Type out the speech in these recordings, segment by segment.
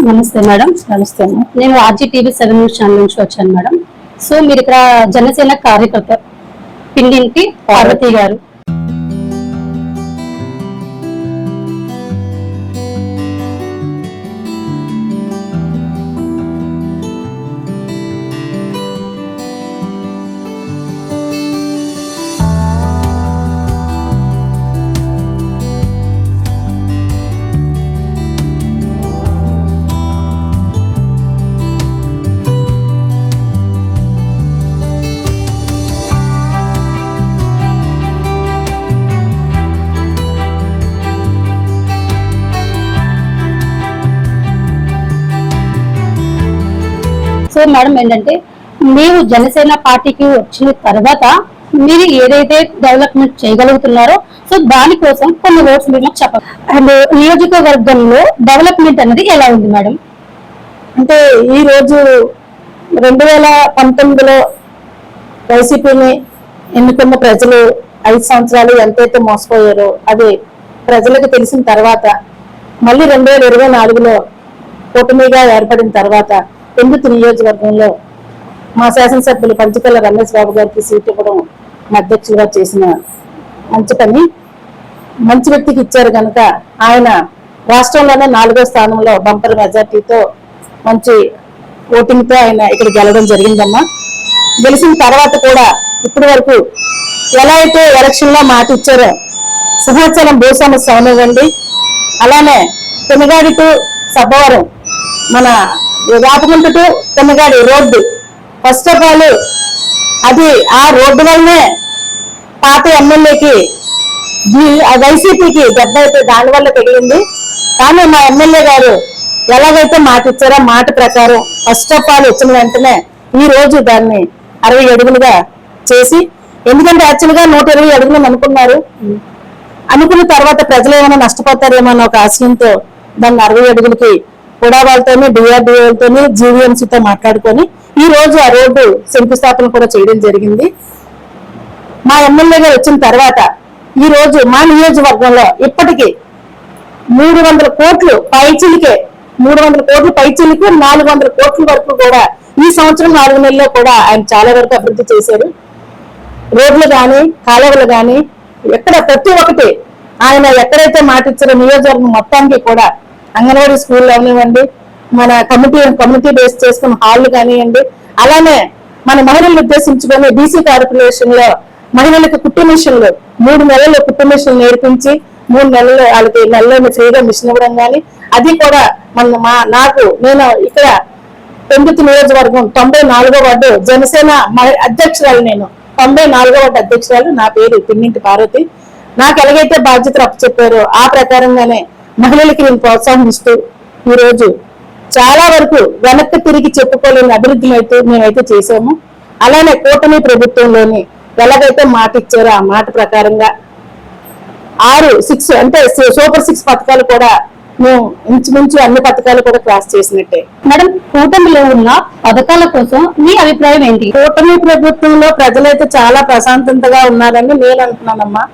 నమస్తే మేడం. నమస్తే నేను RG TV seven news channel నుంచి వచ్చాను మేడం. సో మీరు ఇక్కడ జనసేన కార్యకర్త పిండింటి పార్వతి గారు. ఇంకో మేడం ఏంటంటే మీరు జనసేన పార్టీకి వచ్చిన తర్వాత మీరు ఏదైతే డెవలప్మెంట్ చేయగలుగుతున్నారో సో దానికోసం కొన్ని రోడ్స్ మీరు మాకు చెప్పండి అండ్ నియోజకవర్గంలో డెవలప్మెంట్ అనేది ఎలా ఉంది మేడం? అంటే ఈ రోజు రెండు వేల పంతొమ్మిదిలో వైసీపీని ఎన్నుకున్న ప్రజలు ఐదు సంవత్సరాలు ఎంతైతే మోసపోయారో అది ప్రజలకు తెలిసిన తర్వాత మళ్ళీ రెండు వేల ఇరవై నాలుగులో కూటమిగా ఏర్పడిన తర్వాత పెందుతు నియోజకవర్గంలో మా శాసనసభ్యులు పంచకల్ల రమేష్ బాబు గారికి సీట్ ఇవ్వడం మా అధ్యక్షులుగా చేసిన మంచి పని. మంచి వ్యక్తికి ఇచ్చారు కనుక ఆయన రాష్ట్రంలోనే నాలుగో స్థానంలో బంపర్ మెజార్టీతో మంచి ఓటింగ్తో ఆయన ఇక్కడ గెలవడం జరిగిందమ్మా. గెలిచిన తర్వాత కూడా ఇప్పటి వరకు ఎలా అయితే ఎలక్షన్లో మాట ఇచ్చారో సింహాచలం భూస్వామి స్వామి అలానే తెనగాడి టు సబ్బవరం మన Rapagunta to Tenagadi road. First of all అది ఆ రోడ్డు వల్లనే పాత ఎమ్మెల్యేకి వైసీపీకి దెబ్బ అయితే దాని వల్ల కానీ మా ఎమ్మెల్యే గారు ఎలాగైతే మాట ఇచ్చారో మాట ప్రకారం ఫస్ట్ ఆఫ్ ఆల్ వచ్చిన వెంటనే ఈ రోజు దాన్ని అరవై అడుగులుగా చేసి ఎందుకంటే యాక్చువల్గా నూట ఇరవై అడుగులు అనుకున్నారు. అనుకున్న తర్వాత ప్రజలు ఏమైనా నష్టపోతారేమో అన్న ఒక ఆశయంతో దాన్ని అరవై అడుగులకి కూడా వాళ్ళతోని డిఆర్డిఓలతోని జీవీఎంసీతో మాట్లాడుకొని ఈ రోజు ఆ రోడ్డు శంకుస్థాపన కూడా చేయడం జరిగింది. మా ఎమ్మెల్యే గారు వచ్చిన తర్వాత ఈ రోజు మా నియోజకవర్గంలో ఇప్పటికీ మూడు వందల కోట్లు పైచిలికే మూడు వందల కోట్లు పైచిలికి నాలుగు వందల కోట్ల వరకు కూడా ఈ సంవత్సరం నాలుగు నెలల్లో కూడా ఆయన చాలా వరకు అభివృద్ధి చేశారు. రోడ్లు కానీ కాలువలు కానీ ఎక్కడ ప్రతి ఒక్కటి ఆయన ఎక్కడైతే మాట ఇచ్చారో నియోజకవర్గం మొత్తానికి కూడా అంగన్వాడీ స్కూల్ అవనివ్వండి మన కమిటీ కమ్యూనిటీ బేస్ చేసుకున్న హాల్ కానివ్వండి. అలానే మన మహిళలు ఉద్దేశించుకొని బీసీ కార్పొరేషన్లో మహిళలకు కుట్టు మిషన్లు మూడు నెలలు కుట్టు మిషన్లు నేర్పించి మూడు నెలలు వాళ్ళకి నెలలో ఫ్రీగా మిషన్ ఇవ్వడం కానీ అది కూడా మన మా నాకు నేను ఇక్కడ పెందుతు నియోజకవర్గం తొంభై నాలుగో వార్డు జనసేన అధ్యక్షురాలు నేను. తొంభై నాలుగో వార్డు అధ్యక్షురాలు నా పేరు పిన్నింటి పార్వతి. నాకు ఎలాగైతే బాధ్యతలు అప్పచెప్పారో ఆ ప్రకారంగానే మహిళలకి నేను ప్రోత్సహిస్తూ ఈ రోజు చాలా వరకు వెనక్కి తిరిగి చెప్పుకోలేని అభివృద్ధిని అయితే మేమైతే చేసాము అలానే కూటమి ప్రభుత్వంలోని ఎలాగైతే మాట ఇచ్చారో ఆ మాట ప్రకారంగా ఆరు సిక్స్ అంటే సూపర్ సిక్స్ పథకాలు కూడా మేము ఇంచుమించు అన్ని పథకాలు కూడా క్రాస్ చేసినట్టే. మేడం కూటమిలో ఉన్న పథకాల కోసం మీ అభిప్రాయం ఏంటి? కూటమి ప్రభుత్వంలో ప్రజలైతే చాలా ప్రశాంతతగా ఉన్నారని నేను అంటున్నానమ్మా.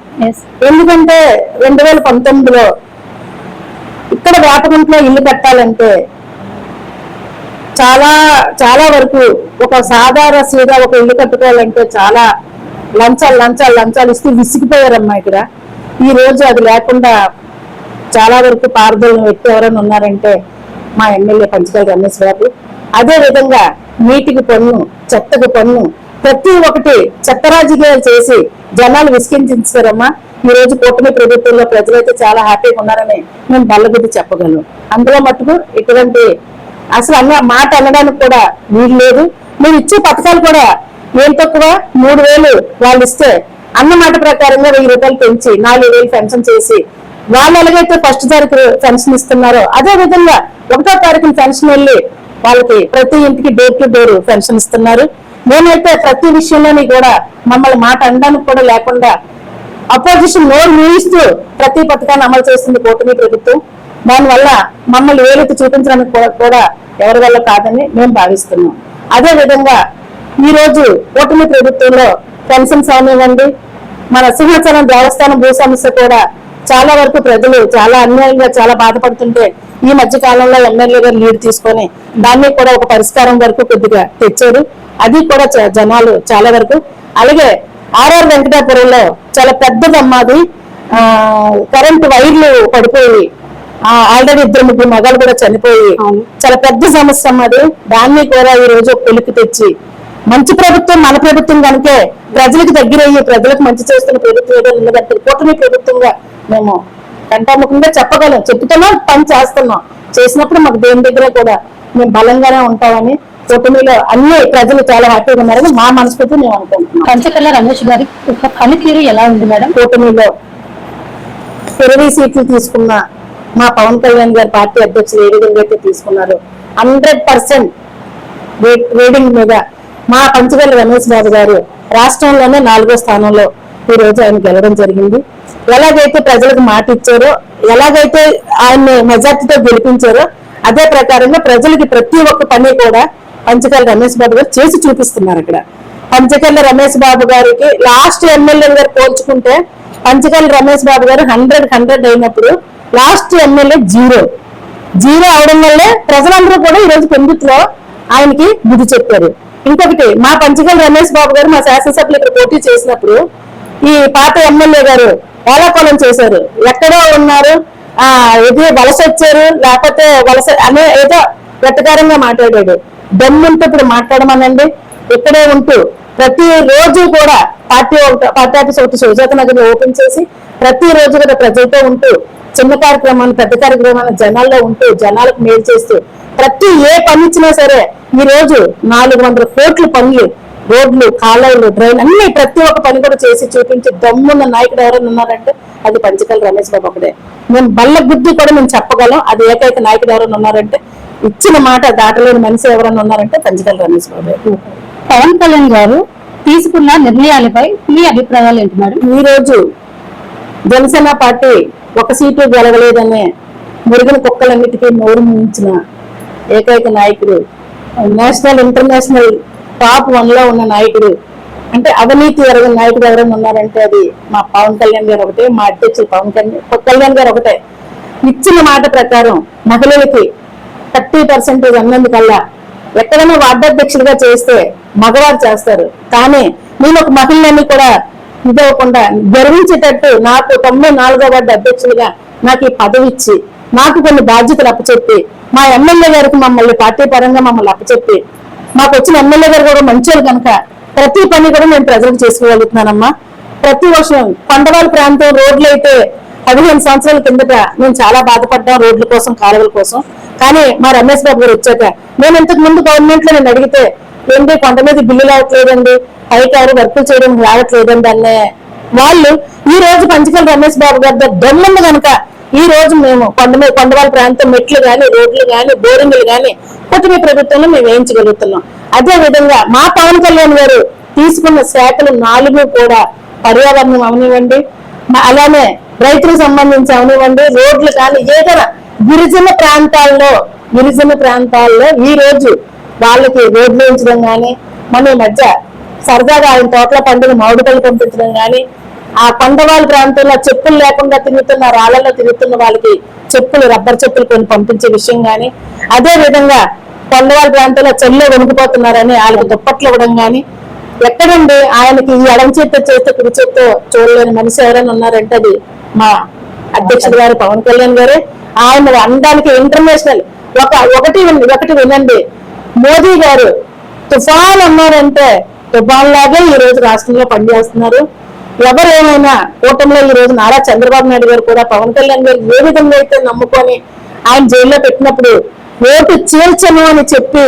ఎందుకంటే రెండు వేల పంతొమ్మిదిలో ఇక్కడ వేపగుంట్లో ఇల్లు కట్టాలంటే చాలా చాలా వరకు ఒక సాధారణ సీదా ఒక ఇల్లు కట్టుకోవాలంటే చాలా లంచాలు లంచాలు లంచాలు ఇస్తూ విసిగిపోయారమ్మా ఇక్కడ. ఈ రోజు అది లేకుండా చాలా వరకు పారుదలను వ్యక్తి ఎవరైనా ఉన్నారంటే మా ఎమ్మెల్యే పంచకాల రమేష్ బాబు అదే విధంగా నీటికి పన్ను చెత్తకు పన్ను ప్రతి ఒక్కటి చెత్త రాజకీయాలు చేసి జనాలు విసిగించారమ్మా ఈ రోజు కూటమి ప్రభుత్వంలో ప్రజలైతే చాలా హ్యాపీగా ఉన్నారని మేము బల్లబుద్ధి చెప్పగలను. అందులో మటుకు ఇటువంటి అసలు అన్న మాట అనడానికి కూడా వీలు లేదు. మీరు ఇచ్చే పథకాలు కూడా ఏం తక్కువ. మూడు వేలు వాళ్ళు ఇస్తే అన్న మాట ప్రకారంగా వెయ్యి రూపాయలు పెంచి నాలుగు వేలు పెన్షన్ చేసి వాళ్ళు ఎలాగైతే ఫస్ట్ తారీఖు పెన్షన్ ఇస్తున్నారో అదే విధంగా ఒకటో తారీఖున పెన్షన్ వెళ్ళి వాళ్ళకి ప్రతి ఇంటికి డోర్ టు డోర్ పెన్షన్ ఇస్తున్నారు. మేమైతే ప్రతి విషయంలోని కూడా మమ్మల్ని మాట అనడానికి కూడా లేకుండా అపోజిషన్ నోరు మూయిస్తూ ప్రతి పథకాన్ని అమలు చేస్తుంది కూటమి ప్రభుత్వం. దానివల్ల మమ్మల్ని వేలెత్తి చూపించడానికి కూడా- ఎవరి వల్ల కాదని మేము భావిస్తున్నాం. అదే విధంగా ఈ రోజు కూటమి ప్రభుత్వంలో పెన్షన్స్ అవనివ్వండి మన సింహాచలం దేవస్థానం భూ సమస్య కూడా చాలా వరకు ప్రజలు చాలా అన్యాయంగా చాలా బాధపడుతుంటే ఈ మధ్య కాలంలో ఎమ్మెల్యే గారు లీడ్ తీసుకొని దాన్ని కూడా ఒక పరిష్కారం వరకు కొద్దిగా తెచ్చారు. అది కూడా జనాలు చాలా వరకు. అలాగే ఆర్ఆర్ వెంకటాపురంలో చాలా పెద్దదమ్మాది ఆ కరెంట్ వైర్లు పడిపోయి ఆల్రెడీ ఇద్దరు ముగ్గురు మగాలు కూడా చనిపోయి. చాలా పెద్ద సమస్య అన్నది దాన్ని కూడా ఈ రోజు కొలికి తెచ్చి మంచి ప్రభుత్వం మన ప్రభుత్వం కనుకే ప్రజలకు దగ్గర అయ్యి ప్రజలకు మంచి చేస్తున్న ప్రభుత్వం ఏదో ఉన్నదంటే కూటమి ప్రభుత్వంగా మేము కంటాముఖంగా చెప్పగలం. చెప్తున్నాం పని చేస్తున్నాం. చేసినప్పుడు మాకు దేని దగ్గర కూడా మేము బలంగానే ఉంటామని కూటమిలో అన్ని ప్రజలు చాలా హ్యాపీగా ఉన్నారని మా మనస్ఫూర్తి మేము అనుకుంటున్నాం. పంచకల్ల రమేష్ గారి పనితీరు ఎలా ఉంది మేడం? కూటమిలో ఇరవై సీట్లు తీసుకున్న మా పవన్ కళ్యాణ్ గారి పార్టీ అధ్యక్షులు ఏ విధంగా అయితే తీసుకున్నారు హండ్రెడ్ పర్సెంట్ రేటింగ్ మీద మా పంచగల్లి రమేష్ బాబు గారు రాష్ట్రంలోనే నాలుగో స్థానంలో ఈ రోజు ఆయన గెలవడం జరిగింది. ఎలాగైతే ప్రజలకు మాట ఇచ్చారో ఎలాగైతే ఆయన్ని మెజార్టీతో గెలిపించారో అదే ప్రకారంగా ప్రజలకి ప్రతి ఒక్క పని కూడా పంచకల్ రమేష్ బాబు గారు చేసి చూపిస్తున్నారు అక్కడ పంచకల్ రమేష్ బాబు గారికి లాస్ట్ ఎమ్మెల్యే గారు పోల్చుకుంటే పంచకల్ రమేష్ బాబు గారు హండ్రెడ్ హండ్రెడ్ అయినప్పుడు లాస్ట్ ఎమ్మెల్యే జీరో. జీరో అవడం వల్లే ప్రజలందరూ కూడా ఈ రోజు పెందుతులో ఆయనకి బుద్ధి చెప్పారు. ఇంకొకటి మా పంచకల్ రమేష్ బాబు గారు మా శాసనసభ్యులు ఇక్కడ పోటీ చేసినప్పుడు ఈ పాత ఎమ్మెల్యే గారు ఓలాకోలం చేశారు. ఎక్కడో ఉన్నారు. ఆ ఇది వలస వచ్చారు లేకపోతే వలస అనే ఏదో వెట్టకారంగా మాట్లాడాడు. దమ్ముంటే ఇప్పుడు మాట్లాడమనండి. ఇక్కడే ఉంటూ ప్రతి రోజు కూడా పార్టీ పార్టీ ఆఫీస్ ఒకటి సుజాత నగర్ ఓపెన్ చేసి ప్రతి రోజు కూడా ప్రజలతో ఉంటూ చిన్న కార్యక్రమాన్ని పెద్ద కార్యక్రమాన్ని జనాల్లో ఉంటూ జనాలకు మేలు చేస్తూ ప్రతి ఏ పని ఇచ్చినా సరే ఈ రోజు నాలుగు వందల కోట్ల పనులు రోడ్లు కాలువలు డ్రైన్ అన్ని ప్రతి ఒక్క పని కూడా చేసి చూపించి దమ్మున్న నాయకుడు ఎవరైనా ఉన్నారంటే అది పంచకల్ రమేష్ బాబు ఒకడే మేము బల్ల బుద్ధి కూడా మేము చెప్పగలం. అది ఏకైక నాయకుడు ఎవరైనా ఉన్నారంటే ఇచ్చిన మాట దాటలేని మనిషి ఎవరైనా ఉన్నారంటే పంచకల్ రమేష్ బాబు పవన్ కళ్యాణ్ గారు తీసుకున్న నిర్ణయాలపై మీ అభిప్రాయాలు ఏంటి మేడం? ఈ రోజు జనసేన పార్టీ ఒక సీటు గెలవలేదనే మురిగిన కుక్కలన్నిటికీ నోరు మూయించిన ఏకైక నాయకుడు నేషనల్ ఇంటర్నేషనల్ టాప్ వన్లో ఉన్న నాయకుడు అంటే అవినీతి ఎరగని నాయకుడు ఎవరైనా ఉన్నారంటే అది మా పవన్ కళ్యాణ్ గారు ఒకటే మా అధ్యక్షులు పవన్ కళ్యాణ్ కళ్యాణ్ గారు ఒకటే. ఇచ్చిన మాట ప్రకారం మహిళలకి థర్టీ పర్సెంటేజ్ అన్నందుకల్లా ఎక్కడైనా వార్డాధ్యక్షుడిగా చేస్తే మగవారు చేస్తారు. కానీ నేను ఒక మహిళని కూడా ఇదవకుండా గర్వించేటట్టు నాకు తొంభై నాలుగో వార్డు అధ్యక్షులుగా నాకు ఈ పదవి ఇచ్చి నాకు కొన్ని బాధ్యతలు అప్పచెప్పి మా ఎమ్మెల్యే గారికి మమ్మల్ని పార్టీ పరంగా మమ్మల్ని అప్పచెప్పి మాకు వచ్చిన ఎమ్మెల్యే గారు కూడా మంచోరు కనుక ప్రతి పని కూడా నేను ప్రజలకు చేసుకోగలుగుతున్నానమ్మా. ప్రతి వర్షం కొండవాళ్ళ ప్రాంతం రోడ్లు అయితే పదిహేను సంవత్సరాల కిందట మేము చాలా బాధపడ్డాం రోడ్ల కోసం కాలువల కోసం. కానీ మా రమేష్ బాబు గారు వచ్చాక నేను ఇంతకు ముందు గవర్నమెంట్లో నేను అడిగితే ఏంటి కొండ మీద బిల్లులు అవ్వట్లేదండి పైకి ఎవరు వర్కులు చేయడం రావట్లేదండి అనే వాళ్ళు ఈ రోజు పంచకల్ రమేష్ బాబు గారి దొమ్మంది కనుక ఈ రోజు మేము కొండ మీద కొండవాళ్ళ ప్రాంతం మెట్లు కానీ రోడ్లు కానీ బోరింగ్లు కానీ కుటుంబ ప్రభుత్వంలో మేము వేయించగలుగుతున్నాం. అదే విధంగా మా పవన్ కళ్యాణ్ గారు తీసుకున్న శాఖలు నాలుగు కూడా పర్యావరణం అవనివ్వండి అలానే రైతులకు సంబంధించి అవనివ్వండి రోడ్లు కానీ ఏదైనా గిరిజన ప్రాంతాల్లో గిరిజన ప్రాంతాల్లో ఈ రోజు వాళ్ళకి రోడ్లు ఉంచడం కానీ మన ఈ మధ్య సరదాగా ఆయన తోటల పండుగ మామిడిపల్లి పంపించడం కానీ ఆ కొండవాళ్ళ ప్రాంతంలో చెప్పులు లేకుండా తిరుగుతున్న రాళ్ళలో తిరుగుతున్న వాళ్ళకి చెప్పులు రబ్బర్ చెప్పులు కొన్ని పంపించే విషయం కానీ అదే విధంగా కొండవాళ్ళ ప్రాంతంలో చెల్లో వణికిపోతున్నారని వాళ్ళకి దుప్పట్లు ఇవ్వడం కానీ ఎక్కడండి ఆయనకి ఈ ఎడం చేస్తే చేత కుడి చేత్తో చూడలేని మనిషి ఎవరైనా ఉన్నారంటే అది మా అధ్యక్షుడు గారు పవన్ కళ్యాణ్ గారే. ఆయన అనడానికి ఇంటర్నేషనల్ ఒక ఒకటి ఒకటి వినండి. మోదీ గారు తుఫాన్ అన్నారంటే తుఫాన్ లాగే ఈ రోజు రాష్ట్రంలో పనిచేస్తున్నారు. ఎవరు ఏమైనా కూటమిలో ఈ రోజు నారా చంద్రబాబు నాయుడు గారు కూడా పవన్ కళ్యాణ్ గారు ఏ విధంగా అయితే నమ్ముకొని ఆయన జైల్లో పెట్టినప్పుడు ఓటు చీల్చను అని చెప్పి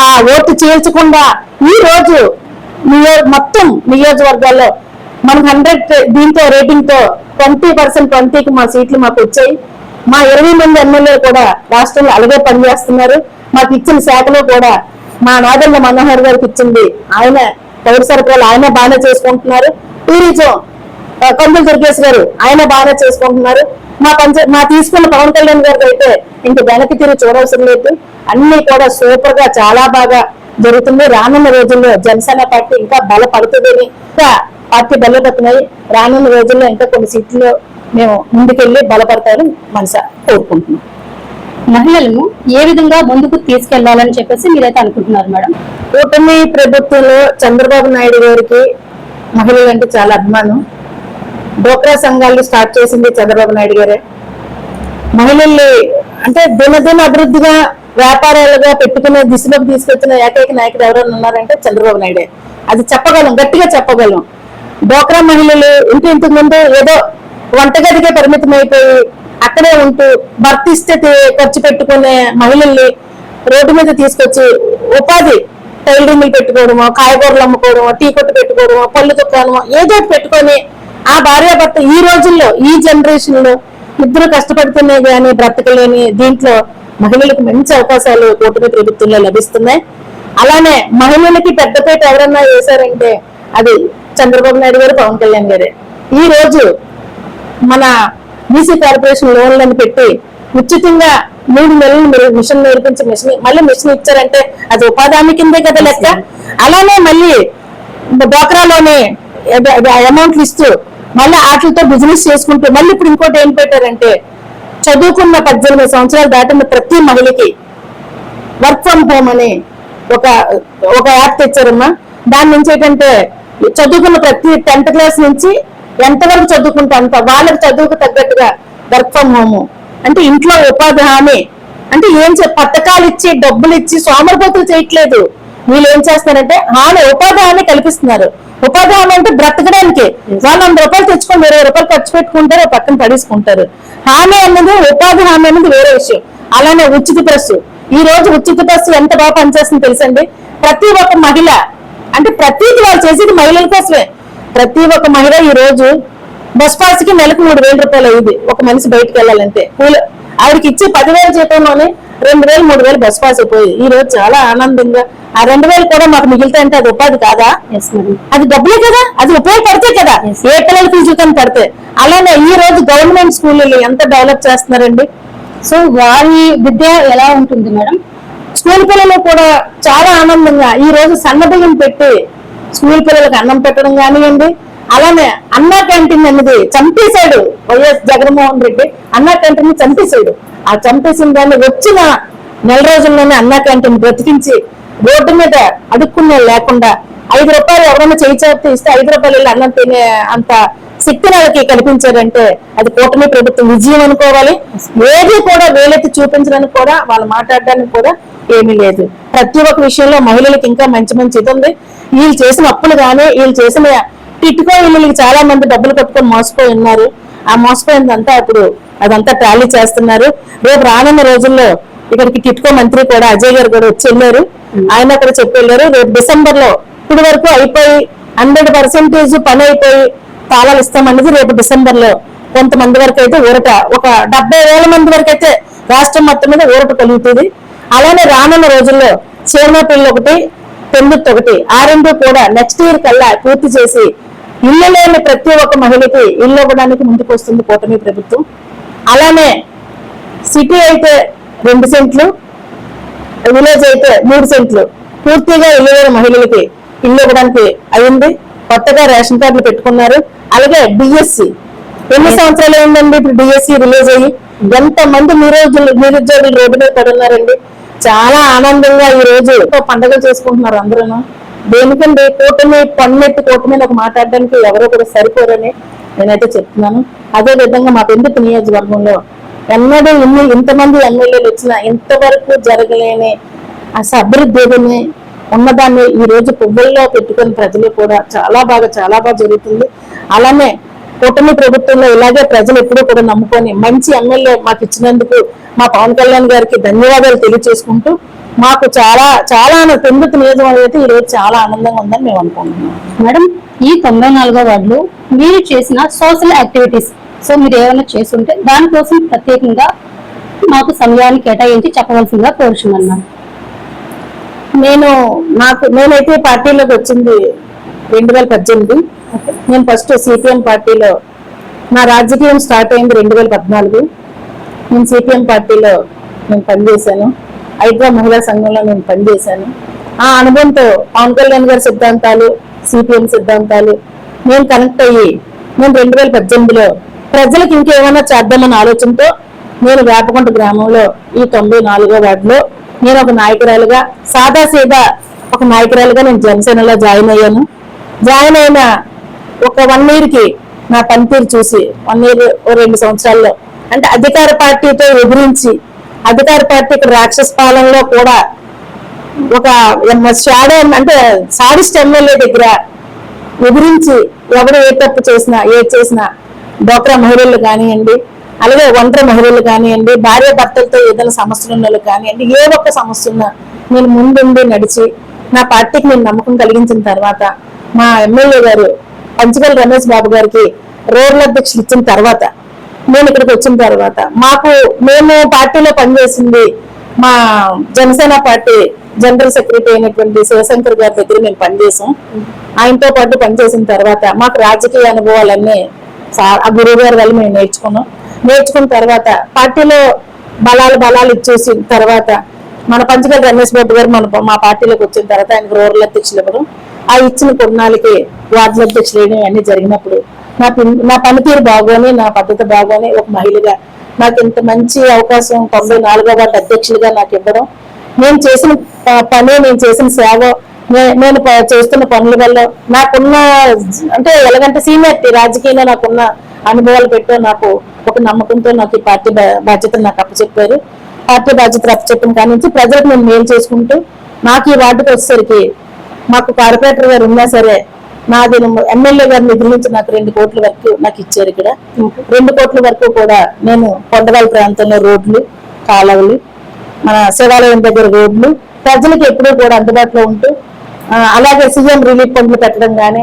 ఆ ఓటు చీల్చకుండా ఈ రోజు నియో మొత్తం నియోజకవర్గాల్లో మనకు హండ్రెడ్ దీంతో రేటింగ్తో ట్వంటీ పర్సెంట్ ట్వంటీకి మా సీట్లు మాకు వచ్చాయి. మా ఇరవై మంది ఎమ్మెల్యేలు కూడా రాష్ట్రంలో అలాగే పనిచేస్తున్నారు. మాకు ఇచ్చిన శాఖలో కూడా మా నాదెండ్ల మనోహర్ గారికి ఇచ్చింది. ఆయన పౌర సరఫరాలు ఆయన బాగానే చేసుకుంటున్నారు. టూరిజం ఆ, కొండల దుర్గేష్ గారు ఆయన బాగానే చేసుకుంటున్నారు. మా పంచ మా తీసుకున్న పవన్ కళ్యాణ్ గారికి అయితే ఇంక వెనక్కి తిరిగి చూడవసరం లేదు. అన్ని కూడా సూపర్గా చాలా బాగా జరుగుతుంది. రానున్న రోజుల్లో జనసేన పార్టీ ఇంకా బలపడుతుందని. ఇంకా పార్టీ బలపడుతున్నాయి రానున్న రోజుల్లో ఇంకా కొన్ని సీట్లు మేము ముందుకెళ్ళి బలపడతారని మనస కోరుకుంటున్నాం. మహిళలను ఏ విధంగా ముందుకు తీసుకెళ్ళాలని చెప్పేసి మీరైతే అనుకుంటున్నారు మేడం? కూటమి ప్రభుత్వంలో చంద్రబాబు నాయుడు గారికి మహిళలు అంటే చాలా అభిమానం. డోక్రా సంఘాలు స్టార్ట్ చేసింది చంద్రబాబు నాయుడు గారే. మహిళల్ని అంటే దినదిన అభివృద్ధిగా వ్యాపారాలుగా పెట్టుకునే దిశలోకి తీసుకొచ్చిన ఏకైక నాయకుడు ఎవరైనా ఉన్నారంటే చంద్రబాబు నాయుడే. అది చెప్పగలం గట్టిగా చెప్పగలం. డోక్రా మహిళలు ఇంటి ఇంతకు ముందు ఏదో వంటగదికే పరిమితం అయిపోయి అక్కడే ఉంటూ భర్త ఇస్తే ఖర్చు పెట్టుకునే మహిళల్ని రోడ్డు మీద తీసుకొచ్చి ఉపాధి టైలరింగ్లు పెట్టుకోవడమో కాయగూరలు అమ్ముకోవడము టీ కొట్టు పెట్టుకోవడము పళ్ళు దుకాణము ఏదో పెట్టుకొని ఆ భార్యాభర్త ఈ రోజుల్లో ఈ జనరేషన్లో ఇద్దరు కష్టపడుతున్నాయి కానీ బ్రతకలేని దీంట్లో మహిళలకు మంచి అవకాశాలు కూటమి ప్రభుత్వంలో లభిస్తున్నాయి. అలానే మహిళలకి పెద్దపేట ఎవరన్నా వేశారంటే అది చంద్రబాబు నాయుడు గారు పవన్ కళ్యాణ్ గారే. ఈ రోజు మన బీసీ కార్పొరేషన్ లోన్లను పెట్టి ఉచితంగా మూడు నెలలు మీరు మిషన్ నేర్పించే మిషన్ మళ్ళీ మిషన్ ఇచ్చారంటే అది ఉపాధి హామీ కిందే కదా లెక్క? అలానే మళ్ళీ డోక్రాలోనే అమౌంట్లు ఇస్తూ మళ్ళీ వాటితో బిజినెస్ చేసుకుంటూ మళ్ళీ ఇప్పుడు ఇంకోటి ఏం పెట్టారంటే చదువుకున్న పద్దెనిమిది సంవత్సరాలు దాటిన ప్రతి మహిళకి వర్క్ ఫ్రమ్ హోమ్ అని ఒక ఒక యాప్ తెచ్చారమ్మా. దాని నుంచి ఏంటంటే చదువుకున్న ప్రతి టెన్త్ క్లాస్ నుంచి ఎంతవరకు చదువుకుంటే అంత వాళ్ళకి చదువుకు తగ్గట్టుగా వర్క్ ఫ్రమ్ హోమ్. అంటే ఇంట్లో ఉపాధి హామీ. అంటే ఏం చే పథకాలు ఇచ్చి డబ్బులు ఇచ్చి సోమరిపోతులు చేయట్లేదు. వీళ్ళు ఏం చేస్తారంటే హామీ ఉపాధి హామీ కల్పిస్తున్నారు. ఉపాధి హామీ అంటే బ్రతకడానికి. వాళ్ళు వంద రూపాయలు తెచ్చుకొని ఇరవై రూపాయలు ఖర్చు పెట్టుకుంటారు పక్కన పడేసుకుంటారు. హామీ అన్నది ఉపాధి హామీ అనేది వేరే విషయం. అలానే ఉచిత బస్సు. ఈ రోజు ఉచిత బస్సు ఎంత బాగా పనిచేస్తుంది తెలుసండి ప్రతి ఒక్క మహిళ అంటే ప్రతిది వాళ్ళు చేసేది మహిళల కోసమే. ప్రతి ఒక్క మహిళ ఈ రోజు బస్ పాస్కి నెలకు మూడు వేల రూపాయలు అయ్యింది. ఒక మనిషి బయటకు వెళ్ళాలంటే. కూలి ఆవిడకి ఇచ్చే పదివేల జీతంలోనే రెండు వేలు మూడు వేలు బస్ పాస్ అయిపోయి ఈ రోజు చాలా ఆనందంగా. ఆ రెండు వేలు కూడా మాకు మిగులుతాయంటే అది ఉపాధి కాదా? అది డబ్బులే కదా? అది ఉపయోగపడితే కదా? ఏ పిల్లల ఫీజు కానీ పడితే. అలానే ఈ రోజు గవర్నమెంట్ స్కూళ్ళు ఎంత డెవలప్ చేస్తున్నారండి? సో వారి విద్య ఎలా ఉంటుంది మేడం స్కూల్ పిల్లలు కూడా చాలా ఆనందంగా ఈ రోజు సన్నబియ్యం పెట్టి స్కూల్ పిల్లలకు అన్నం పెట్టడం కానివ్వండి అలానే అన్నా క్యాంటీన్ అనేది చంపేశాడు వైఎస్ జగన్మోహన్ రెడ్డి. అన్నా క్యాంటీన్ చంపేశాడు. ఆ చంపేసిన దాన్ని వచ్చిన నెల రోజుల్లోనే అన్నా క్యాంటీన్ బ్రతికించి రోడ్డు మీద అడుక్కునే లేకుండా ఐదు రూపాయలు ఎవరైనా చేయి చేస్తే ఇస్తే ఐదు రూపాయలు వెళ్ళి అన్నం తినే అంత శక్తి వాళ్ళకి కల్పించారంటే అది కూటమి ప్రభుత్వం విజయం అనుకోవాలి. ఏది కూడా వేలెత్తి చూపించడానికి కూడా వాళ్ళు మాట్లాడడానికి కూడా ఏమీ లేదు. ప్రతి ఒక్క విషయంలో మహిళలకు ఇంకా మంచి మంచి ఇది ఉంది. వీళ్ళు చేసిన అప్పులు కానీ వీళ్ళు చేసిన టిట్కో వీళ్ళకి చాలా మంది డబ్బులు కట్టుకొని మోసపోయి ఉన్నారు. ఆ మోసపోయిందంతా ఇప్పుడు అదంతా టాలీ చేస్తున్నారు. రేపు రానున్న రోజుల్లో ఇక్కడికి టిట్కో మంత్రి కూడా అజయ్ గారు కూడా వచ్చి వెళ్ళారు. ఆయన అక్కడ చెప్పి వెళ్ళారు. రేపు డిసెంబర్లో ఇప్పటి వరకు అయిపోయి హండ్రెడ్ పర్సెంటేజ్ పని అయిపోయి తాళాలు ఇస్తామన్నది రేపు డిసెంబర్లో కొంతమంది వరకు అయితే ఊరట. ఒక డెబ్బై వేల మంది వరకు అయితే రాష్ట్రం మొత్తం మీద ఊరట కలుగుతుంది అలానే రానున్న రోజుల్లో చీమపిల్లి ఒకటి పెందుర్తి ఒకటి ఆ రెండు కూడా నెక్స్ట్ ఇయర్ కల్లా పూర్తి చేసి ఇల్లు లేని ప్రతి ఒక్క మహిళకి ఇల్లు ఇవ్వడానికి ముందుకు వస్తుంది కూటమి ప్రభుత్వం. అలానే సిటీ అయితే రెండు సెంట్లు విలేజ్ అయితే మూడు సెంట్లు. పూర్తిగా ఇల్లు లేని మహిళలకి ఇల్లు ఇవ్వడానికి అయింది. కొత్తగా రేషన్ కార్డులు పెట్టుకున్నారు. అలాగే డిఎస్సి ఎన్ని సంవత్సరాలు అయిందండి ఇప్పుడు డిఎస్సి రిలీజ్ అయ్యి? ఎంత మంది నిరుద్యోగులు నిరుద్యోగులు రోడ్డు మీద పడున్నారండి? చాలా ఆనందంగా ఈ రోజు పండుగ చేసుకుంటున్నారు అందరూ దేనికండి? కూటమి పన్నెట్టు కూటమి నాకు మాట్లాడడానికి ఎవరో కూడా సరిపోరని నేనైతే చెప్తున్నాను. అదే విధంగా మా పెందుకు నియోజకవర్గంలో ఎన్నడూ ఇన్ని ఇంతమంది ఎమ్మెల్యేలు వచ్చినా ఇంతవరకు జరగలేని అసలు అభివృద్ధి ఉన్నదాన్ని ఈ రోజు పువ్వుల్లో పెట్టుకుని ప్రజలు కూడా చాలా బాగా చాలా బాగా జరుగుతుంది. అలానే కూటమి ప్రభుత్వంలో ఇలాగే ప్రజలు ఎప్పుడూ కూడా నమ్ముకొని మంచి ఎమ్మెల్యే మాకు ఇచ్చినందుకు మా పవన్ కళ్యాణ్ గారికి ధన్యవాదాలు తెలియజేసుకుంటూ మాకు చాలా చాలా పెందుకు నియోజకవర్గం అయితే ఈ రోజు చాలా ఆనందంగా ఉందని మేము అనుకుంటున్నాం. మేడం ఈ తొంభై నాలుగో వార్డులో మీరు చేసిన సోషల్ యాక్టివిటీస్ సో మీరు ఏమైనా చేస్తుంటే దానికోసం ప్రత్యేకంగా మాకు సమయాన్ని కేటాయించి చెప్పవలసిందిగా కోరుచున్నాను నేను నాకు నేనైతే పార్టీలోకి వచ్చింది రెండు వేల పద్దెనిమిది. నేను ఫస్ట్ సిపిఎం పార్టీలో నా రాజకీయం స్టార్ట్ అయింది రెండు వేల పద్నాలుగు. నేను సిపిఎం పార్టీలో నేను పనిచేశాను. హైదరాబాద్ మహిళా సంఘంలో నేను పనిచేశాను. ఆ అనుభవంతో పవన్ కళ్యాణ్ గారి సిద్ధాంతాలు సిపిఎం సిద్ధాంతాలు నేను కనెక్ట్ అయ్యి నేను రెండు వేల పద్దెనిమిదిలో ప్రజలకు ఇంకేమైనా చేద్దామన్న ఆలోచనతో నేను వేపకుంట గ్రామంలో ఈ తొంభై నాలుగో వార్డులో నేను ఒక నాయకురాలుగా సాదా సీదా ఒక నాయకురాలుగా నేను జనసేనలో జాయిన్ అయ్యాను. జాయిన్ అయిన ఒక వన్ ఇయర్కి నా పనితీరు చూసి వన్ ఇయర్ రెండు సంవత్సరాల్లో. అంటే అధికార పార్టీతో ఎదిరించి అధికార పార్టీ ఇక్కడ రాక్షస పాలనలో కూడా ఒక షాడో అంటే సాడిస్ట్ ఎమ్మెల్యే దగ్గర ఎదిరించి ఎవరు ఏ తప్పు చేసినా ఏ చేసినా డోక్రా మహిళలు కానివ్వండి అలాగే ఒంటరి మహిళలు కానివ్వండి భార్య భర్తలతో ఏదైనా సమస్యలు ఉన్న వాళ్ళు కానివ్వండి ఏ ఒక్క సమస్య ఉన్నా నేను ముందుండి నడిచి నా పార్టీకి నేను నమ్మకం కలిగించిన తర్వాత మా ఎమ్మెల్యే గారు పంచగల్ రమేష్ బాబు గారికి రూరల్ అధ్యక్షులు ఇచ్చిన తర్వాత నేను ఇక్కడికి వచ్చిన తర్వాత మాకు మేము పార్టీలో పనిచేసింది మా జనసేన పార్టీ జనరల్ సెక్రటరీ అయినటువంటి శివశంకర్ గారి దగ్గర మేము పనిచేసాం. ఆయనతో పాటు పనిచేసిన తర్వాత మాకు రాజకీయ అనుభవాలన్నీ ఆ గురువు గారి వల్ల మేము నేర్చుకున్నాం. నేర్చుకున్న తర్వాత పార్టీలో బలాలు బలాలు ఇచ్చేసిన తర్వాత మన పంచగల రమేష్ బాబు గారు మన మా పార్టీలోకి వచ్చిన తర్వాత ఆయనకు రూరల్ అధ్యక్షులు ఇవ్వడం ఆ ఇచ్చిన కొన్నాళ్ళకి వార్డుల అధ్యక్షులు వేయడం జరిగినప్పుడు నా నా పనితీరు బాగోని నా పద్ధతి బాగోని ఒక మహిళగా నాకు ఇంత మంచి అవకాశం తొంభై నాలుగో వార్డు అధ్యక్షులుగా నాకు ఇవ్వడం నేను చేసిన పని నేను చేసిన సేవ నే- నేను ప- చేస్తున్న పనుల వల్ల నాకున్న అంటే ఎలాగంటే సీనియర్టీ రాజకీయంలో నాకున్న అనుభవాలు పెట్టో నాకు ఒక నమ్మకంతో నాకు ఈ పార్టీ బా- బాధ్యతలు నాకు అప్పచెప్పారు. పార్టీ బాధ్యతలు అప్పచెప్పిన కాడి నుంచి ప్రజలకు నేను మేలు చేసుకుంటూ నాకు ఈ వార్డుకి వచ్చేసరికి మాకు కార్పొరేటర్ గారు ఉన్నా సరే నాది ఎమ్మెల్యే గారి నిధుల నుంచి నాకు రెండు కోట్ల వరకు నాకు ఇచ్చారు ఇక్కడ. రెండు కోట్ల వరకు కూడా నేను కొండవాళ్ళ ప్రాంతంలో రోడ్లు కాలువలు మన శివాలయం దగ్గర రోడ్లు ప్రజలకు ఎప్పుడూ కూడా అందుబాటులో ఉంటూ అలాగే సీఎం రిలీఫ్ ఫండ్లు పెట్టడం కానీ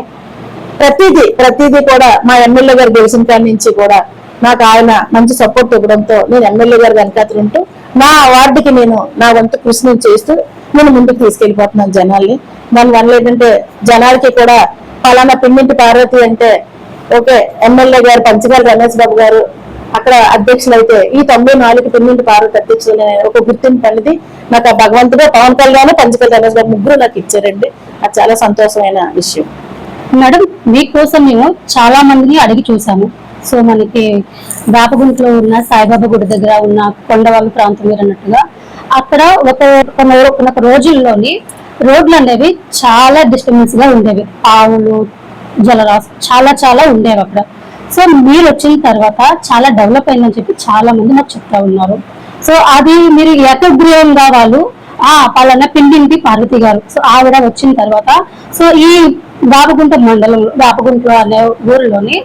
ప్రతిదీ ప్రతిదీ కూడా మా ఎమ్మెల్యే గారు గెలిచిన కాడి నుంచి కూడా నాకు ఆయన మంచి సపోర్ట్ ఇవ్వడంతో నేను ఎమ్మెల్యే గారు వెనకాతలు ఉంటూ నా వార్డుకి నేను నా వంతు కృషి చేస్తూ నేను ముందుకు తీసుకెళ్ళిపోతున్నాను జనాల్ని. దాని వల్ల ఏంటంటే జనాలకి కూడా పలానా పిన్నింటి పార్వతి అంటే ఓకే ఎమ్మెల్యే గారు పంచగారు రమేష్ బాబు గారు అక్కడ అధ్యక్షులు అయితే ఈ తొంభై నాలుగు పిన్నింటి పార్వతి అధ్యక్షులు ఒక గుర్తింపు అనేది నాకు ఆ భగవంతుడు పవన్ కళ్యాణ్ పంచగారు రమేష్ బాబు ముగ్గురు నాకు ఇచ్చారండి. అది చాలా సంతోషమైన విషయం. మేడం మీకోసం మేము చాలా మందిని అడిగి చూసాము. సో మనకి దాపగుంట్లో ఉన్న సాయిబాబా గుడి దగ్గర ఉన్న కొండవాళ్ళ ప్రాంతం మీరు అన్నట్టుగా అక్కడ ఒక కొన్ని ఒక రోజుల్లోని రోడ్లు అనేవి చాలా డిస్టర్బెన్స్గా ఉండేవి. ఆవులు జలరాశి చాలా చాలా ఉండేవి అక్కడ. సో మీరు వచ్చిన తర్వాత చాలా డెవలప్ అయిందని చెప్పి చాలా మంది నాకు చెప్తా ఉన్నారు. సో అది మీరు ఏకగ్రీవంగా వాళ్ళు ఆ పలానా పిండింటి పార్వతి గారు సో ఆవిడ వచ్చిన తర్వాత సో ఈ వేపగుంట మండలంలో వేపగుంట అనే ఊరిలోని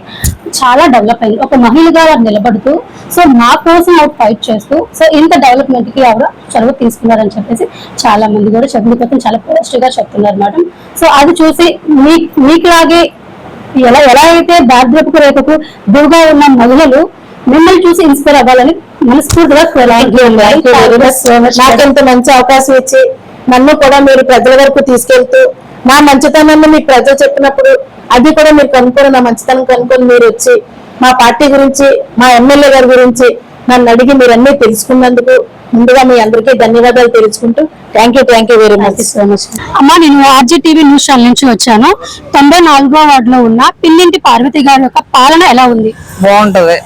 చాలా డెవలప్ అయింది. ఒక మహిళగా వారు నిలబడుతూ సో మా కోసం ఆవిడ ఫైట్ చేస్తూ సో ఇంత డెవలప్మెంట్కి ఆవిడ చొరవ తీసుకున్నారని చెప్పేసి చాలా మంది కూడా చెప్పిన చాలా పాజిటివ్గా చెప్తున్నారు మేడం. సో అది చూసి మీ మీకులాగే ఎలా ఎలా అయితే దారిద్రపు రేఖకు దిగుగా ఉన్న మహిళలు మిమ్మల్ని చూసి ఇన్స్పైర్ అవ్వాలని మనస్ఫూర్తిగా నాకు ఇంత మంచి అవకాశం ఇచ్చి నన్ను కూడా మీరు ప్రజల వరకు తీసుకెళ్తూ నా మంచితనాన్ని మీకు ప్రజలు చెప్పినప్పుడు అది కూడా మీరు కనుక్కొని నా మంచితనం కనుక్కొని మీరు వచ్చి మా పార్టీ గురించి మా ఎమ్మెల్యే గారి గురించి నన్ను అడిగి మీరు అన్ని తెలుసుకున్నందుకు ముందుగా మీ అందరికీ ధన్యవాదాలు తెలుసుకుంటూ thank you thank you very much so much అమ్మా నేను ఆర్జీ టీవీ న్యూస్ ఛానల్ నుంచి వచ్చాను. తొంభై నాలుగో వార్డులో ఉన్న పిన్నింటి పార్వతి గారి యొక్క పాలన ఎలా ఉంది? బాగుంటది.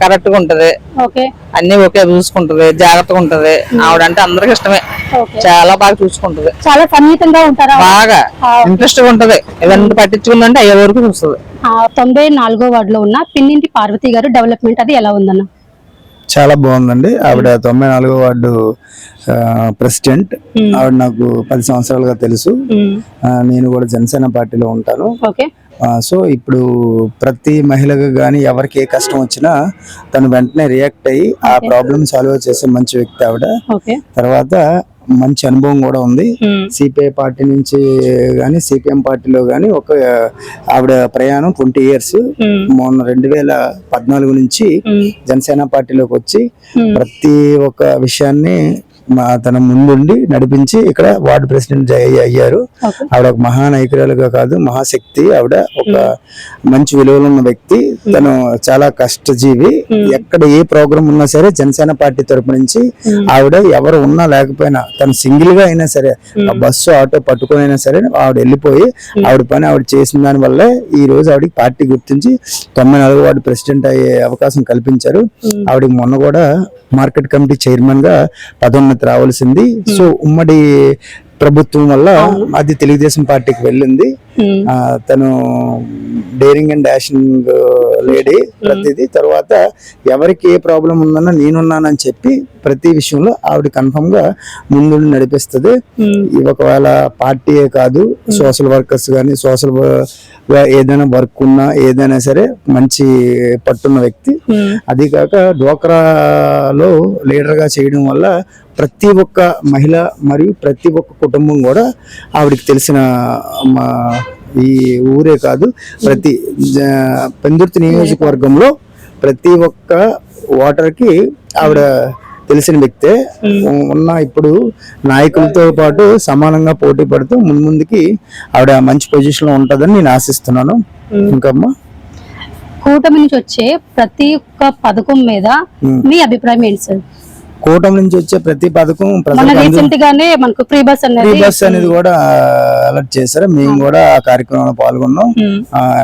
కరెక్ట్గా ఉంటది. ఓకే అన్ని ఒకే చూసుకుంటది జాగ్రత్తగా ఉంటది. ఆవిడంటే అందరికి ఇష్టమే. ఓకే చాలా బాగా చూసుకుంటది. చాలా సన్నిహితంగా ఉంటారా? బాగా. ఇంట్రెస్ట్గా ఉంటది. ఏదన్నా పట్టించుకుందంటే అయ్యే వరకు చూస్తుంది. ఆ, తొంభై నాలుగో వార్డులో ఉన్న పిన్నింటి పార్వతి గారు డెవలప్మెంట్ అది ఎలా ఉందన్న? చాలా బాగుందండి. ఆవిడ తొంభై నాలుగో వార్డు ఆ, ప్రెసిడెంట్. ఆవిడ నాకు పది సంవత్సరాలుగా తెలుసు. నేను కూడా జనసేన పార్టీలో ఉంటాను. సో ఇప్పుడు ప్రతి మహిళకు కానీ ఎవరికి ఏ కష్టం వచ్చినా తను వెంటనే రియాక్ట్ అయ్యి ఆ ప్రాబ్లమ్ సాల్వ్ చేసే మంచి వ్యక్తి ఆవిడ. తర్వాత మంచి అనుభవం కూడా ఉంది. సిపిఐ పార్టీ నుంచి కానీ సిపిఎం పార్టీలో కానీ ఒక ఆవిడ ప్రయాణం ట్వంటీ ఇయర్స్ మొన్న రెండు వేల పద్నాలుగు నుంచి జనసేన పార్టీలోకి వచ్చి ప్రతి ఒక్క విషయాన్ని మా తన ముందుండి నడిపించి ఇక్కడ వార్డు ప్రెసిడెంట్ జయ అయ్యారు. ఆవిడ ఒక మహానాయకురాలుగా కాదు మహాశక్తి. ఆవిడ ఒక మంచి విలువలు ఉన్న వ్యక్తి తను చాలా కష్టజీవి. ఎక్కడ ఏ ప్రోగ్రామ్ ఉన్నా సరే జనసేన పార్టీ తరపు నుంచి ఆవిడ ఎవరు ఉన్నా లేకపోయినా తను సింగిల్గా అయినా సరే ఆ బస్సు ఆటో పట్టుకొని అయినా సరే ఆవిడ వెళ్ళిపోయి ఆవిడ పని ఆవిడ చేసిన దాని వల్లే ఈ రోజు ఆవిడకి పార్టీ గుర్తించి తొంభై నాలుగు వార్డు ప్రెసిడెంట్ అయ్యే అవకాశం కల్పించారు. ఆవిడకి మొన్న కూడా మార్కెట్ కమిటీ చైర్మన్గా పదోన్నతి రావాల్సింది. సో ఉమ్మడి ప్రభుత్వం వల్ల అది తెలుగుదేశం పార్టీకి వెళ్ళింది. ఆ, తను డేరింగ్ అండ్ డాషింగ్ లేడీ ప్రతిదీ. తర్వాత ఎవరికి ఏ ప్రాబ్లం ఉందన్న నేనున్నానని చెప్పి ప్రతి విషయంలో ఆవిడ కన్ఫర్మ్గా ముందుండి నడిపిస్తుంది. ఒకవేళ పార్టీయే కాదు సోషల్ వర్కర్స్ కానీ సోషల్ ఏదైనా వర్క్ ఉన్నా ఏదైనా సరే మంచి పట్టున్న వ్యక్తి. అది కాక డోక్రాలో లీడర్గా చేయడం వల్ల ప్రతి ఒక్క మహిళ మరియు ప్రతి ఒక్క కుటుంబం కూడా ఆవిడకి తెలిసిన మా ఈ ఊరే కాదు ప్రతి పెందుర్తి నియోజకవర్గంలో ప్రతి ఒక్క ఓటర్కి ఆవిడ తెలిసిన వ్యక్తే. ఉన్న ఇప్పుడు నాయకులతో పాటు సమానంగా పోటీ పడుతూ ముందుకి ఆవిడ మంచి పొజిషన్లో ఉంటుందని నేను ఆశిస్తున్నాను. ఇంకమ్మా? కూటమి నుంచి వచ్చే ప్రతి ఒక్క పథకం మీద మీ అభిప్రాయం ఏంటి సార్? కూటమి నుంచి వచ్చే ప్రతి పథకం రీసెంట్ గానే మనకు ఫ్రీ బస్ ఫ్రీ అనేది బస్ అనేది కూడా అలర్ట్ చేశారు. మేము కూడా ఆ కార్యక్రమంలో పాల్గొన్నాం.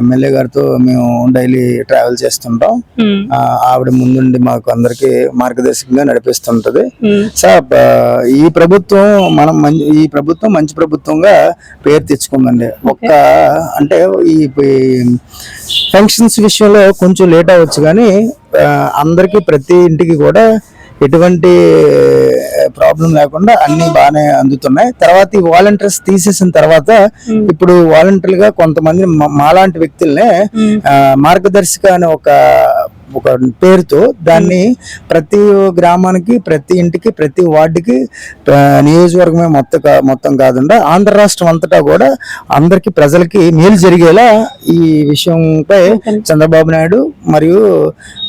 ఎమ్మెల్యే గారితో మేము డైలీ ట్రావెల్ చేస్తుంటాం. ఆవిడ ముందుండి మాకు అందరికి మార్గదర్శకంగా నడిపిస్తుంటది. సార్ ఈ ప్రభుత్వం మనం ఈ ప్రభుత్వం మంచి ప్రభుత్వంగా పేరు తెచ్చుకుందండి. ఒక్క అంటే ఈ ఫంక్షన్స్ విషయంలో కొంచెం లేట్ అవ్వచ్చు కానీ అందరికీ ప్రతి ఇంటికి కూడా ఎటువంటి ప్రాబ్లం లేకుండా అన్ని బాగానే అందుతున్నాయి. తర్వాత ఈ వాలంటీర్స్ తీసేసిన తర్వాత ఇప్పుడు వాలంటీర్గా కొంతమంది మా- మాలాంటి వ్యక్తుల్నే మార్గదర్శక అనే ఒక ఒక పేరుతో దాన్ని ప్రతి గ్రామానికి ప్రతి ఇంటికి ప్రతి వార్డుకి నియోజకవర్గమే మొత్తం మొత్తం కాకుండా ఆంధ్ర రాష్ట్రం అంతటా కూడా అందరికి ప్రజలకి మేలు జరిగేలా ఈ విషయంపై చంద్రబాబు నాయుడు మరియు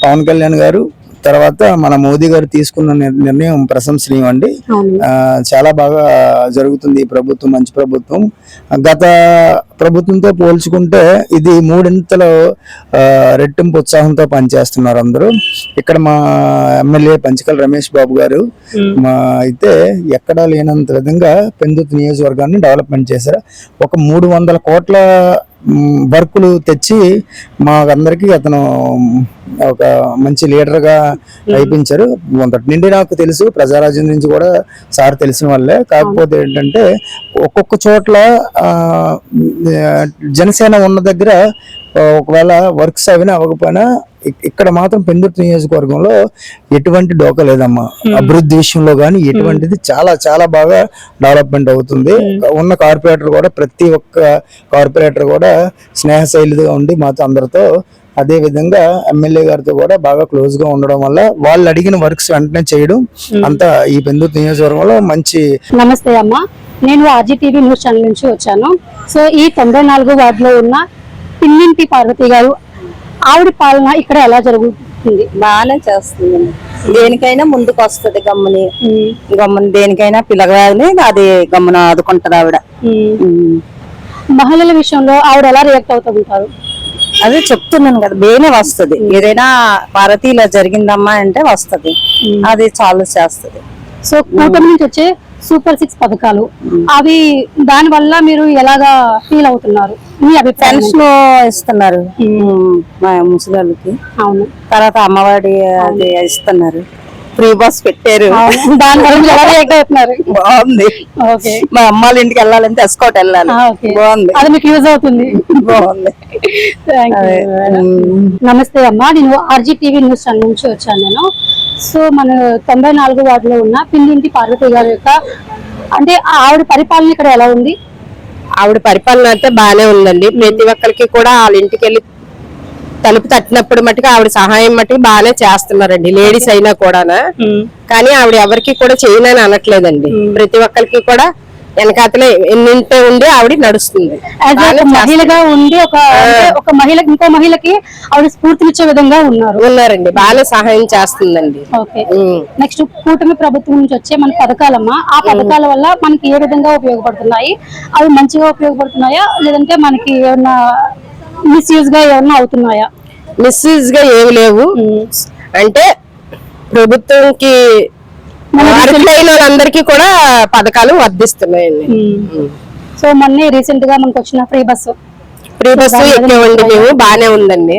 పవన్ కళ్యాణ్ గారు తర్వాత మన మోదీ గారు తీసుకున్న నిర్- నిర్ణయం ప్రశంసనీయం అండి. చాలా బాగా జరుగుతుంది ఈ ప్రభుత్వం మంచి ప్రభుత్వం. గత ప్రభుత్వంతో పోల్చుకుంటే ఇది మూడింతలు రెట్టింపు ఉత్సాహంతో పనిచేస్తున్నారు అందరూ. ఇక్కడ మా ఎమ్మెల్యే పంచకల్ రమేష్ బాబు గారు మా అయితే ఎక్కడా లేనంత విధంగా పెందుతు నియోజకవర్గాన్ని డెవలప్మెంట్ చేశారు. ఒక మూడు వందల కోట్ల వర్కులు తెచ్చి మాకందరికి అతను ఒక మంచి లీడర్గా అయిపించారు. మొదటి నుండి నాకు తెలుసు ప్రజారాజ్యం నుంచి కూడా సార్ తెలిసిన వాళ్ళే. కాకపోతే ఏంటంటే ఒక్కొక్క చోట్ల జనసేన ఉన్న దగ్గర ఒకవేళ వర్క్స్ అవినా అవ్వకపోయినా ఇక్- ఇక్కడ మాత్రం పెందుర్తి నియోజకవర్గంలో ఎటువంటి డోకా లేదమ్మా. అభివృద్ధి విషయంలో కానీ ఎటువంటిది చాలా చాలా బాగా డెవలప్మెంట్ అవుతుంది. ఉన్న కార్పొరేటర్ కూడా ప్రతి ఒక్క కార్పొరేటర్ కూడా స్నేహశైలిగా ఉండి మాతో అందరితో అదే విధంగా ఎమ్మెల్యే గారితో కూడా బాగా క్లోజ్గా ఉండడం వల్ల వాళ్ళు అడిగిన వర్క్స్ వెంటనే చేయడం అంతా ఈ పెందుర్తి నియోజకవర్గంలో మంచి నమస్తే అమ్మా. నేను ఆర్జీటీవీ న్యూస్ ఛానల్ నుంచి వచ్చాను. సో ఈ తొంభై నాలుగు వార్డులో ఉన్న పిన్నింటి పార్వతి గారు ఆవిడ పాలన ఇక్కడ ఎలా జరుగుతుంది? బాగానే చేస్తుంది. దేనికైనా ముందుకు వస్తుంది గమ్ముని. గమ్ముని దేనికైనా పిల్లగాని అది గమ్మున ఆదుకుంటది ఆవిడ. మహిళల విషయంలో ఆవిడ ఎలా రియాక్ట్ అవుతూ ఉంటారు? అదే చెప్తున్నాను కదా బేనే వస్తది. ఏదైనా భారతీయులో జరిగిందమ్మా అంటే వస్తది. అది చాలు చేస్తది. సో కూటమి నుంచి వచ్చే సూపర్ సిక్స్ పథకాలు. అవి దాని వల్ల మీరు ఎలాగా ఫీల్ అవుతున్నారు? మీ పెన్షన్ ఇస్తున్నారు మా ముసలి అవును. తర్వాత అమ్మవాడి అది ఇస్తున్నారు. ఫ్రీ బస్ పెట్టారు. బాగుంది. ఓకే. మా అమ్మాళ్ళ ఇంటికి వెళ్ళాలంటే ఎస్కోట్ వెళ్ళాలి. బాగుంది. అది మీకు యూజ్ అవుతుంది. బాగుంది. నమస్తే అమ్మా. నేను ఆర్జీ టీవీ న్యూస్ ఛానల్ నుంచి వచ్చాను నేను. సో మన తొంభై నాలుగు వార్డులో ఉన్న పిండింటి పార్వతి గారి యొక్క అంటే ఆవిడ పరిపాలన ఇక్కడ ఎలా ఉంది? ఆవిడ పరిపాలన అయితే బాగానే ఉందండి. ప్రతి ఒక్కరికి కూడా వాళ్ళ ఇంటికి వెళ్ళి తలుపు తట్టినప్పుడు మటుకు ఆవిడ సహాయం మటుకు బాగానే చేస్తున్నారండి. లేడీస్ అయినా కూడా కానీ ఆవిడ ఎవరికి కూడా చేయనని అనట్లేదండి. ప్రతి ఒక్కరికి కూడా వెనకాతలే ఎన్నింటే ఉండి ఆవిడ నడుస్తుంది. మహిళగా ఉండి ఒక ఒక మహిళ ఇంకో మహిళకి ఆవిడ స్ఫూర్తినిచ్చే విధంగా ఉన్నారు. ఉన్నారండి. బాగా సహాయం చేస్తుందండి. నెక్స్ట్ కూటమి ప్రభుత్వం నుంచి వచ్చే మన పథకాలమ్మా. ఆ పథకాల వల్ల మనకి ఏ విధంగా ఉపయోగపడుతున్నాయి? అవి మంచిగా ఉపయోగపడుతున్నాయా? లేదంటే మనకి ఏమన్నా మిస్యూజ్గా ఏమన్నా అవుతున్నాయా? మిస్యూజ్గా ఏమి లేవు. అంటే ప్రభుత్వంకి అర్హులైన వాళ్ళందరికీ కూడా పథకాలు వర్ధిస్తున్నాయండి. సో మొన్నే రీసెంట్గా మనకు వచ్చిన ఫ్రీ బస్సు. ఫ్రీ బస్సు ఎక్కేవండి మేము బానే ఉందండి.